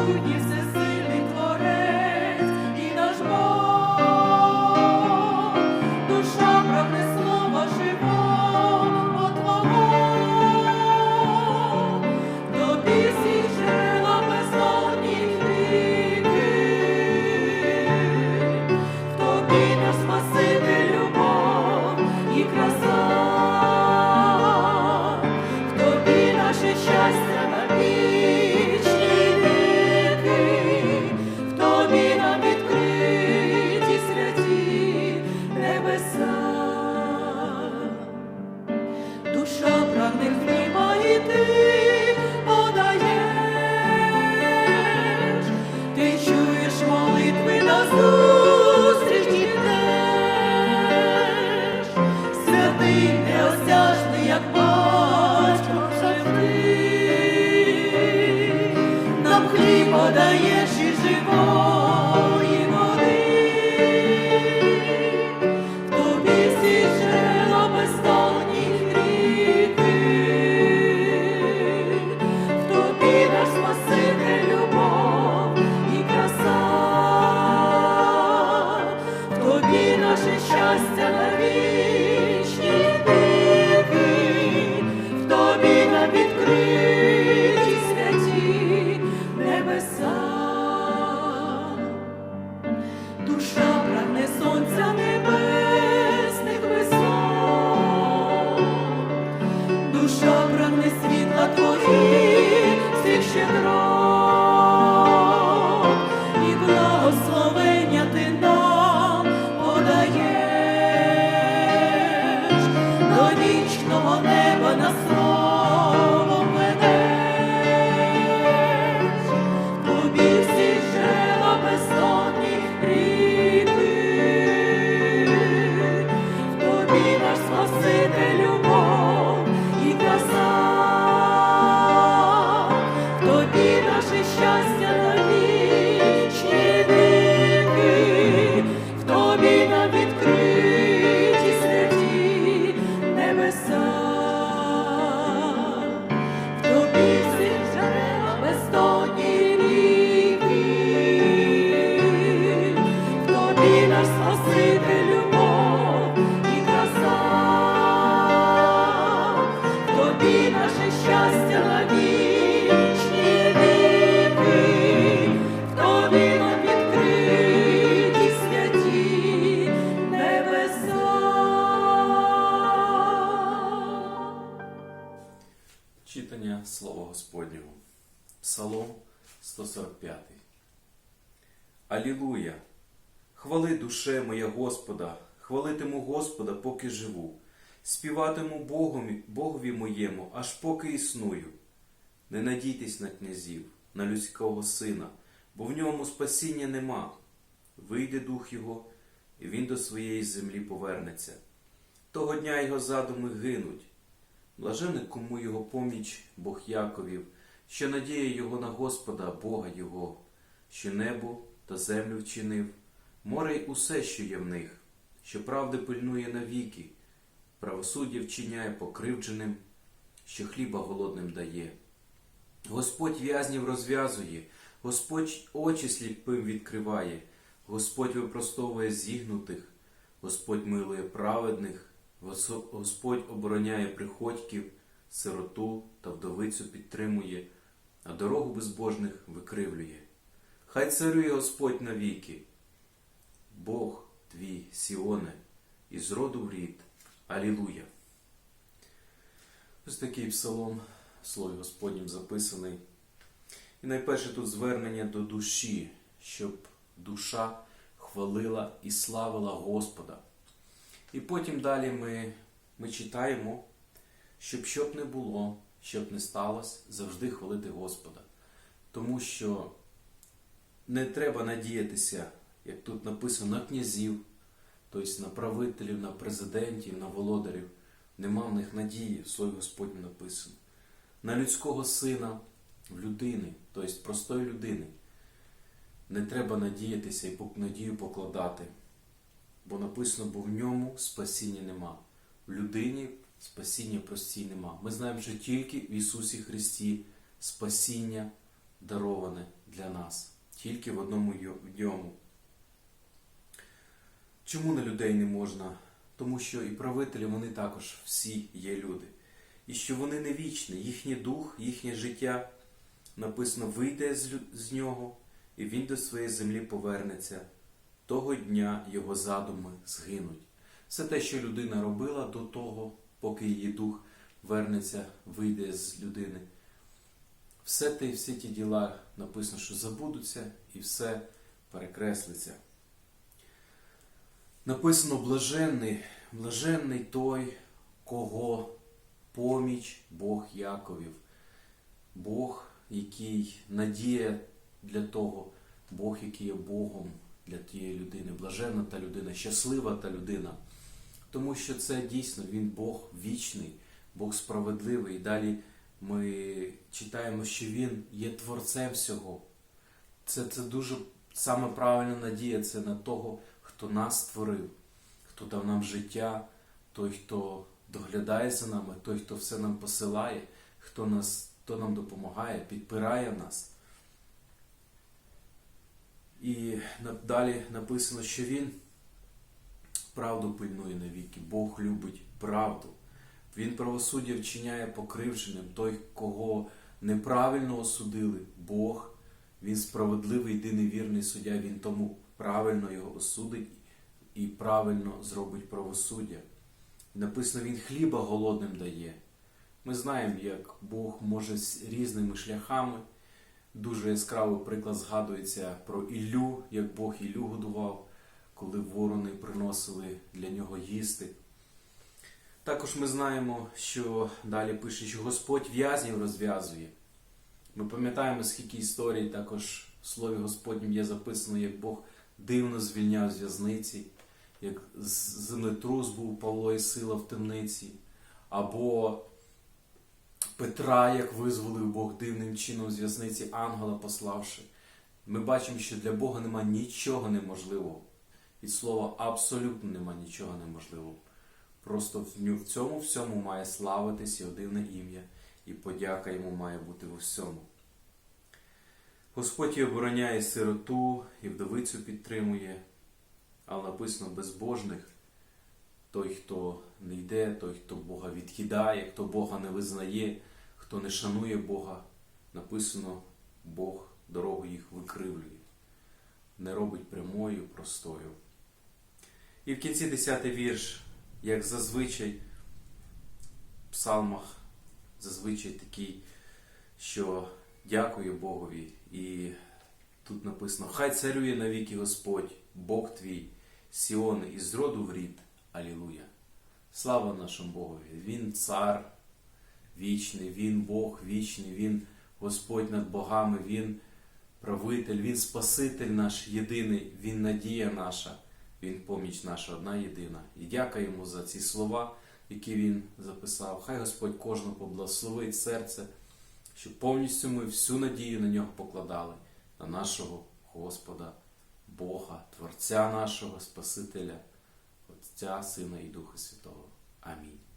Ooh, yes. Прагне світла твої, всіх щедрот, щастя на Псалом 145. Алілуя! Хвали душе моя Господа, хвалитиму Господа, поки живу, співатиму Богові, Богові моєму, аж поки існую. Не надійтесь на князів, на людського сина, бо в ньому спасіння нема. Вийде дух його, і він до своєї землі повернеться. Того дня його задуми гинуть. Блажений, кому його поміч Бог Яковів, що надіє його на Господа, Бога Його, що небо та землю вчинив, море й усе, що є в них, що правди пильнує навіки, правосуддя вчиняє покривдженим, що хліба голодним дає. Господь в'язнів розв'язує, Господь очі сліпим відкриває, Господь випростовує зігнутих, Господь милує праведних, Господь обороняє приходьків, сироту та вдовицю підтримує, а дорогу безбожних викривлює. Хай царює Господь навіки, Бог твій, Сіоне, із роду в рід. Алілуя. Ось такий псалом Слові Господнім записаний. І найперше тут звернення до душі, щоб душа хвалила і славила Господа. І потім далі ми, ми читаємо, щоб що б не було, що б не сталося, завжди хвалити Господа. Тому що не треба надіятися, як тут написано, на князів, тобто на правителів, на президентів, на володарів. Нема в них надії, в Слові Господньому написано. На людського сина, в людини, тобто простої людини. Не треба надіятися і надію покладати. Бо написано, бо в ньому спасіння нема. В людині спасіння простій нема. Ми знаємо, що тільки в Ісусі Христі спасіння дароване для нас, тільки в одному йому. Чому на людей не можна? Тому що і правителі вони також всі є люди. І що вони не вічні, їхній дух, їхнє життя написано вийде з нього, і він до своєї землі повернеться. Того дня його задуми згинуть. Все те, що людина робила до того, поки її дух вернеться, вийде з людини. Все те і всі ті діла написано, що забудуться, і все перекреслиться. Написано блаженний, блаженний той, кого поміч Бог Яковів. Бог, який надія для того, Бог, який є Богом для тієї людини. Блаженна та людина, щаслива та людина. Тому що це дійсно він Бог вічний, Бог справедливий. І далі ми читаємо, що Він є творцем всього. Це, це дуже саме правильна надія, це на того, хто нас створив, хто дав нам життя, той, хто доглядає за нами, той, хто все нам посилає, хто, нас, хто нам допомагає, підпирає нас. І далі написано, що Він правду пильнує навіки, Бог любить правду. Він правосуддя вчиняє покривдженим, той, кого неправильно осудили, Бог, він справедливий, єдиний вірний суддя, він тому правильно його осудить і правильно зробить правосуддя. Написано, він хліба голодним дає. Ми знаємо, як Бог може з різними шляхами. Дуже яскравий приклад згадується про Іллю, як Бог Іллю годував, коли ворони приносили для нього їсти. Також ми знаємо, що далі пише, що Господь в'язнів розв'язує. Ми пам'ятаємо, скільки історій також в Слові Господнім є записано, як Бог дивно звільняв з в'язниці, як землетрус був Павло і сила в темниці, або Петра, як визволив Бог дивним чином з в'язниці, ангела пославши. Ми бачимо, що для Бога нема нічого неможливого. Від слова абсолютно нема нічого неможливого. Просто в цьому всьому має славитись дивне ім'я, і подяка йому має бути в усьому. Господь і обороняє сироту, і вдовицю підтримує, але написано безбожних. Той, хто не йде, той, хто Бога відкидає, хто Бога не визнає, хто не шанує Бога, написано, Бог дорогу їх викривлює, не робить прямою, простою. І в кінці 10 вірш, як зазвичай в псалмах, зазвичай такий, що дякую Богові. І тут написано: Хай царює навіки Господь, Бог твій, Сіони, і з роду в рід. Алілуя! Слава нашому Богові! Він цар вічний, Він Бог вічний, Він Господь над богами, Він правитель, Він Спаситель наш єдиний, Він надія наша, Він поміч наша одна єдина. І дякуємо за ці слова, які Він записав. Хай Господь кожного поблагословить серце, щоб повністю ми всю надію на нього покладали, на нашого Господа, Бога, Творця нашого, Спасителя, Отця, Сина і Духа Святого. Амінь.